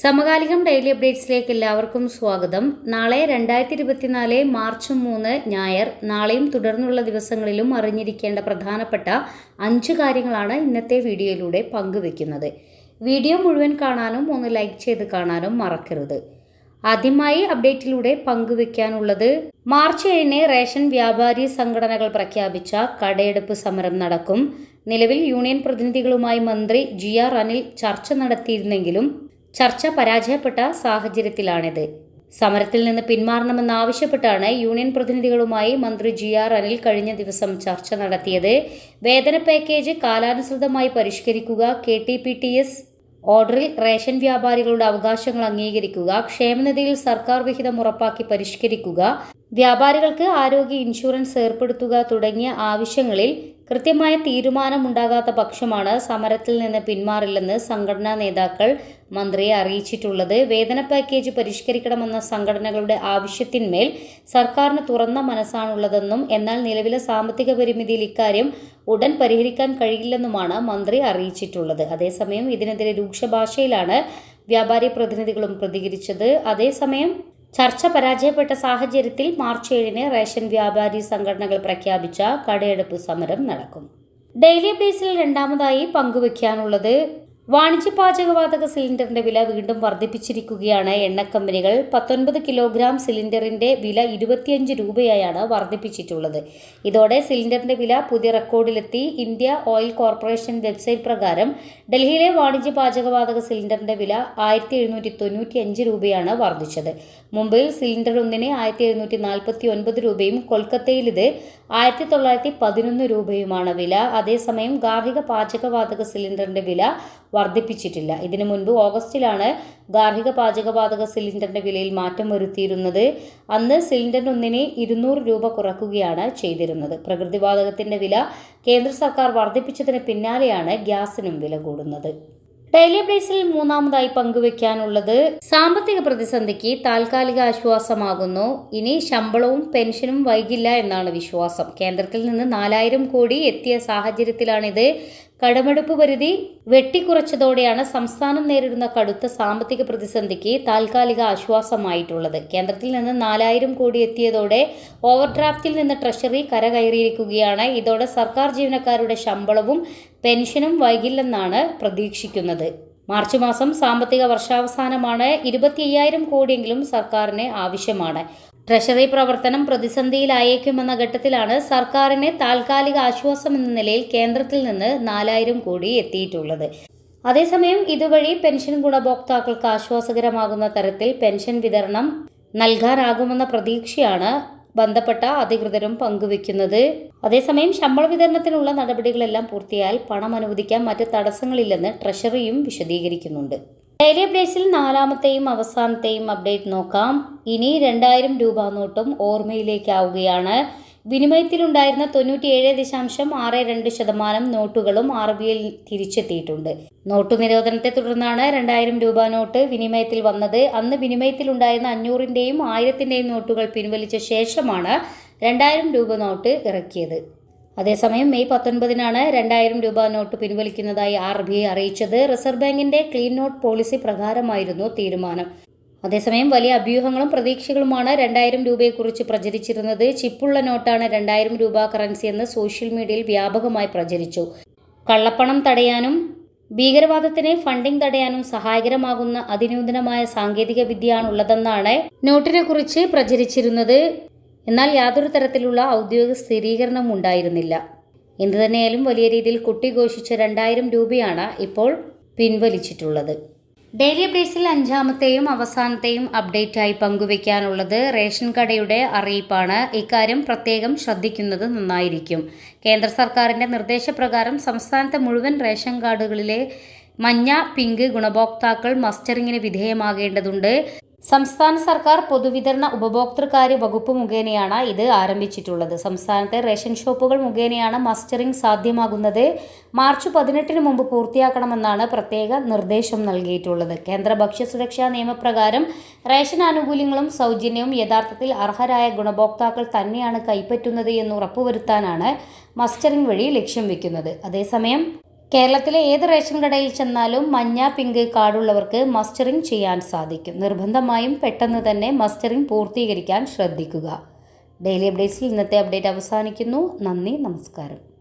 സമകാലികം ഡെയിലി അപ്ഡേറ്റ്സിലേക്ക് എല്ലാവർക്കും സ്വാഗതം. നാളെ രണ്ടായിരത്തി ഇരുപത്തിനാല് മാർച്ച് മൂന്ന് ഞായർ നാളെയും തുടർന്നുള്ള ദിവസങ്ങളിലും അറിഞ്ഞിരിക്കേണ്ട പ്രധാനപ്പെട്ട അഞ്ച് കാര്യങ്ങളാണ് ഇന്നത്തെ വീഡിയോയിലൂടെ പങ്കുവെക്കുന്നത്. വീഡിയോ മുഴുവൻ കാണാനും ഒന്ന് ലൈക്ക് ചെയ്ത് കാണാനും മറക്കരുത്. ആദ്യമായി അപ്ഡേറ്റിലൂടെ പങ്കുവെക്കാനുള്ളത് മാർച്ച് ഏഴിന് റേഷൻ വ്യാപാരി സംഘടനകൾ പ്രഖ്യാപിച്ച കടയെടുപ്പ് സമരം നടക്കും. നിലവിൽ യൂണിയൻ പ്രതിനിധികളുമായി മന്ത്രി ജി ആർ അനിൽ ചർച്ച നടത്തിയിരുന്നെങ്കിലും ചർച്ച പരാജയപ്പെട്ട സാഹചര്യത്തിലാണിത്. സമരത്തിൽ നിന്ന് പിന്മാറണമെന്നാവശ്യപ്പെട്ടാണ് യൂണിയൻ പ്രതിനിധികളുമായി മന്ത്രി ജി ആർ അനിൽ കഴിഞ്ഞ ദിവസം ചർച്ച നടത്തിയത്. വേതന പാക്കേജ് കാലാനുസൃതമായി പരിഷ്കരിക്കുക K T P T S ഓർഡറിൽ റേഷൻ വ്യാപാരികളുടെ അവകാശങ്ങൾ അംഗീകരിക്കുക ക്ഷേമനിധിയിൽ സർക്കാർ വിഹിതം ഉറപ്പാക്കി പരിഷ്കരിക്കുക വ്യാപാരികൾക്ക് ആരോഗ്യ ഇൻഷുറൻസ് ഏർപ്പെടുത്തുക തുടങ്ങിയ ആവശ്യങ്ങളിൽ കൃത്യമായ തീരുമാനമുണ്ടാകാത്ത പക്ഷമാണ് സമരത്തിൽ നിന്ന് പിന്മാറില്ലെന്ന് സംഘടനാ നേതാക്കൾ മന്ത്രിയെ അറിയിച്ചിട്ടുള്ളത് വേതന പാക്കേജ് പരിഷ്കരിക്കണമെന്ന സംഘടനകളുടെ ആവശ്യത്തിന്മേൽ സർക്കാരിന് തുറന്ന മനസ്സാണുള്ളതെന്നും എന്നാൽ നിലവിലെ സാമ്പത്തിക പരിമിതിയിൽ ഇക്കാര്യം ഉടൻ പരിഹരിക്കാൻ കഴിയില്ലെന്നുമാണ് മന്ത്രി അറിയിച്ചിട്ടുള്ളത്. അതേസമയം ഇതിനെതിരെ രൂക്ഷ ഭാഷയിലാണ് വ്യാപാരി പ്രതിനിധികളും പ്രതികരിച്ചത്. അതേസമയം ചർച്ച പരാജയപ്പെട്ട സാഹചര്യത്തിൽ മാർച്ച് ഏഴിന് റേഷൻ വ്യാപാരി സംഘടനകൾ പ്രഖ്യാപിച്ച കടയെടുപ്പ് സമരം നടക്കും. ഡെയിലി ബേസിൽ രണ്ടാമതായി പങ്കുവയ്ക്കാനുള്ളത് വാണിജ്യ പാചകവാതക സിലിണ്ടറിന്റെ വില വീണ്ടും വർദ്ധിപ്പിച്ചിരിക്കുകയാണ്. എണ്ണ കമ്പനികൾ പത്തൊൻപത് കിലോഗ്രാം സിലിണ്ടറിന്റെ വില ഇരുപത്തിയഞ്ച് രൂപയായാണ് വർദ്ധിപ്പിച്ചിട്ടുള്ളത്. ഇതോടെ സിലിണ്ടറിന്റെ വില പുതിയ റെക്കോർഡിലെത്തി. ഇന്ത്യ ഓയിൽ കോർപ്പറേഷൻ വെബ്സൈറ്റ് പ്രകാരം ഡൽഹിയിലെ വാണിജ്യ പാചകവാതക സിലിണ്ടറിന്റെ വില ആയിരത്തി എഴുന്നൂറ്റി തൊണ്ണൂറ്റി അഞ്ച് രൂപയാണ് വർദ്ധിച്ചത്. മുംബൈയിൽ സിലിണ്ടർ ഒന്നിന് ആയിരത്തി എഴുന്നൂറ്റി നാൽപ്പത്തി ഒൻപത് രൂപയും കൊൽക്കത്തയിൽ ഇത് ആയിരത്തി തൊള്ളായിരത്തി പതിനൊന്ന് രൂപയുമാണ് വില. അതേസമയം ഗാർഹിക പാചകവാതക സിലിണ്ടറിന്റെ വില വർദ്ധിപ്പിച്ചിട്ടില്ല. ഇതിനു മുൻപ് ഓഗസ്റ്റിലാണ് ഗാർഹിക പാചകവാതക സിലിണ്ടറിന്റെ വിലയിൽ മാറ്റം വരുത്തിയിരുന്നത്. അന്ന് സിലിണ്ടർ ഒന്നിന് ഇരുന്നൂറ് രൂപ കുറക്കുകയാണ് ചെയ്തിരുന്നത്. പ്രകൃതിവാതകത്തിന്റെ വില കേന്ദ്ര സർക്കാർ വർദ്ധിപ്പിച്ചതിന് പിന്നാലെയാണ് ഗ്യാസിനും വില കൂടുന്നത്. ഡെയിലി ബ്ലേസിൽ മൂന്നാമതായി പങ്കുവെക്കാനുള്ളത് സാമ്പത്തിക പ്രതിസന്ധിക്ക് താൽക്കാലിക ആശ്വാസമാകുന്നു. ഇനി ശമ്പളവും പെൻഷനും വൈകില്ല എന്നാണ് വിശ്വാസം. കേന്ദ്രത്തിൽ നിന്ന് നാലായിരം കോടി എത്തിയ സാഹചര്യത്തിലാണിത്. കടമെടുപ്പ് പരിധി വെട്ടിക്കുറച്ചതോടെയാണ് സംസ്ഥാനം നേരിടുന്ന കടുത്ത സാമ്പത്തിക പ്രതിസന്ധിക്ക് താൽക്കാലിക ആശ്വാസമായിട്ടുള്ളത്. കേന്ദ്രത്തിൽ നിന്ന് നാലായിരം കോടി എത്തിയതോടെ ഓവർഡ്രാഫ്റ്റിൽ നിന്ന് ട്രഷറി കരകയറിയിരിക്കുകയാണ്. ഇതോടെ സർക്കാർ ജീവനക്കാരുടെ ശമ്പളവും പെൻഷനും വൈകില്ലെന്നാണ് പ്രതീക്ഷിക്കുന്നത്. മാർച്ച് മാസം സാമ്പത്തിക വർഷാവസാനമാണ് ഇരുപത്തി അയ്യായിരം കോടിയെങ്കിലും സർക്കാരിന് ആവശ്യമാണ്. ട്രഷറി പ്രവർത്തനം പ്രതിസന്ധിയിലായേക്കുമെന്ന ഘട്ടത്തിലാണ് സർക്കാരിന് താൽക്കാലിക ആശ്വാസം എന്ന നിലയിൽ കേന്ദ്രത്തിൽ നിന്ന് നാലായിരം കോടി എത്തിയിട്ടുള്ളത്. അതേസമയം ഇതുവഴി പെൻഷൻ ഗുണഭോക്താക്കൾക്ക് ആശ്വാസകരമാകുന്ന തരത്തിൽ പെൻഷൻ വിതരണം നൽകാനാകുമെന്ന പ്രതീക്ഷയാണ് ബന്ധപ്പെട്ട അധികൃതരും പങ്കുവെക്കുന്നത്. അതേസമയം ശമ്പള വിതരണത്തിനുള്ള നടപടികളെല്ലാം പൂർത്തിയായാൽ പണം അനുവദിക്കാൻ മറ്റ് തടസ്സങ്ങളില്ലെന്ന് ട്രഷറിയും വിശദീകരിക്കുന്നുണ്ട്. ഡെയിലി അപ്ഡേറ്റ്സിൽ നാലാമത്തെയും അവസാനത്തെയും അപ്ഡേറ്റ് നോക്കാം. ഇനി രണ്ടായിരം രൂപ നോട്ടും ഓർമ്മയിലേക്കാവുകയാണ്. വിനിമയത്തിലുണ്ടായിരുന്ന തൊണ്ണൂറ്റിയേഴ് ദശാംശം ആറ് രണ്ട് ശതമാനം നോട്ടുകളും ആർ ബി ഐ തിരിച്ചെത്തിയിട്ടുണ്ട്. നോട്ടു നിരോധനത്തെ തുടർന്നാണ് രണ്ടായിരം രൂപ നോട്ട് വിനിമയത്തിൽ വന്നത്. അന്ന് വിനിമയത്തിലുണ്ടായിരുന്ന അഞ്ഞൂറിന്റെയും ആയിരത്തിന്റെയും നോട്ടുകൾ പിൻവലിച്ച ശേഷമാണ് രണ്ടായിരം രൂപ നോട്ട് ഇറക്കിയത്. അതേസമയം മെയ് പത്തൊൻപതിനാണ് രണ്ടായിരം രൂപ നോട്ട് പിൻവലിക്കുന്നതായി ആർ ബി ഐ അറിയിച്ചത്. റിസർവ് ബാങ്കിന്റെ ക്ലീൻ നോട്ട് പോളിസി പ്രകാരമായിരുന്നു തീരുമാനം. അതേസമയം വലിയ അഭ്യൂഹങ്ങളും പ്രതീക്ഷകളുമാണ് രണ്ടായിരം രൂപയെക്കുറിച്ച് പ്രചരിച്ചിരുന്നത്. ചിപ്പുള്ള നോട്ടാണ് രണ്ടായിരം രൂപ കറൻസി എന്ന് സോഷ്യൽ മീഡിയയിൽ വ്യാപകമായി പ്രചരിച്ചു. കള്ളപ്പണം തടയാനും ഭീകരവാദത്തിന് ഫണ്ടിംഗ് തടയാനും സഹായകരമാകുന്ന അതിനൂതനമായ സാങ്കേതിക വിദ്യയാണുള്ളതെന്നാണ് നോട്ടിനെ കുറിച്ച് പ്രചരിച്ചിരുന്നത്. എന്നാൽ യാതൊരു തരത്തിലുള്ള ഔദ്യോഗിക സ്ഥിരീകരണം ഉണ്ടായിരുന്നില്ല. എന്തുതന്നെയായാലും വലിയ രീതിയിൽ കുട്ടിഘോഷിച്ച രണ്ടായിരം രൂപയാണ് ഇപ്പോൾ പിൻവലിച്ചിട്ടുള്ളത്. ഡെയിലി അപ്ഡേറ്റ്സിൽ അഞ്ചാമത്തെയും അവസാനത്തെയും അപ്ഡേറ്റായി പങ്കുവയ്ക്കാനുള്ളത് റേഷൻ കടയുടെ അറിയിപ്പാണ്. ഇക്കാര്യം പ്രത്യേകം ശ്രദ്ധിക്കുന്നത് നന്നായിരിക്കും. കേന്ദ്ര സർക്കാരിന്റെ നിർദ്ദേശപ്രകാരം സംസ്ഥാനത്തെ മുഴുവൻ റേഷൻ കാർഡുകളിലെ മഞ്ഞ പിങ്ക് ഗുണഭോക്താക്കൾ മസ്റ്ററിങ്ങിന് വിധേയമാകേണ്ടതുണ്ട്. സംസ്ഥാന സർക്കാർ പൊതുവിതരണ ഉപഭോക്തൃകാര്യ വകുപ്പ് മുഖേനയാണ് ഇത് ആരംഭിച്ചിട്ടുള്ളത്. സംസ്ഥാനത്തെ റേഷൻ ഷോപ്പുകൾ മുഖേനയാണ് മസ്റ്ററിംഗ് സാധ്യമാകുന്നത്. മാർച്ച് പതിനെട്ടിന് മുമ്പ് പൂർത്തിയാക്കണമെന്നാണ് പ്രത്യേക നിർദ്ദേശം നൽകിയിട്ടുള്ളത്. കേന്ദ്ര ഭക്ഷ്യസുരക്ഷാ നിയമപ്രകാരം റേഷൻ ആനുകൂല്യങ്ങളും സൗജന്യവും യഥാർത്ഥത്തിൽ അർഹരായ ഗുണഭോക്താക്കൾ തന്നെയാണ് കൈപ്പറ്റുന്നത് എന്ന് ഉറപ്പുവരുത്താനാണ് മസ്റ്ററിംഗ് വഴി ലക്ഷ്യം വയ്ക്കുന്നത് അതേസമയം കേരളത്തിലെ ഏത് റേഷൻ കടയിൽ ചെന്നാലും മഞ്ഞ പിങ്ക് കാർഡുള്ളവർക്ക് മസ്റ്ററിംഗ് ചെയ്യാൻ സാധിക്കും. നിർബന്ധമായും പെട്ടെന്ന് തന്നെ മസ്റ്ററിംഗ് പൂർത്തീകരിക്കാൻ ശ്രദ്ധിക്കുക. ഡെയിലി അപ്ഡേറ്റ്സിൽ ഇന്നത്തെ അപ്ഡേറ്റ് അവസാനിക്കുന്നു. നന്ദി നമസ്കാരം.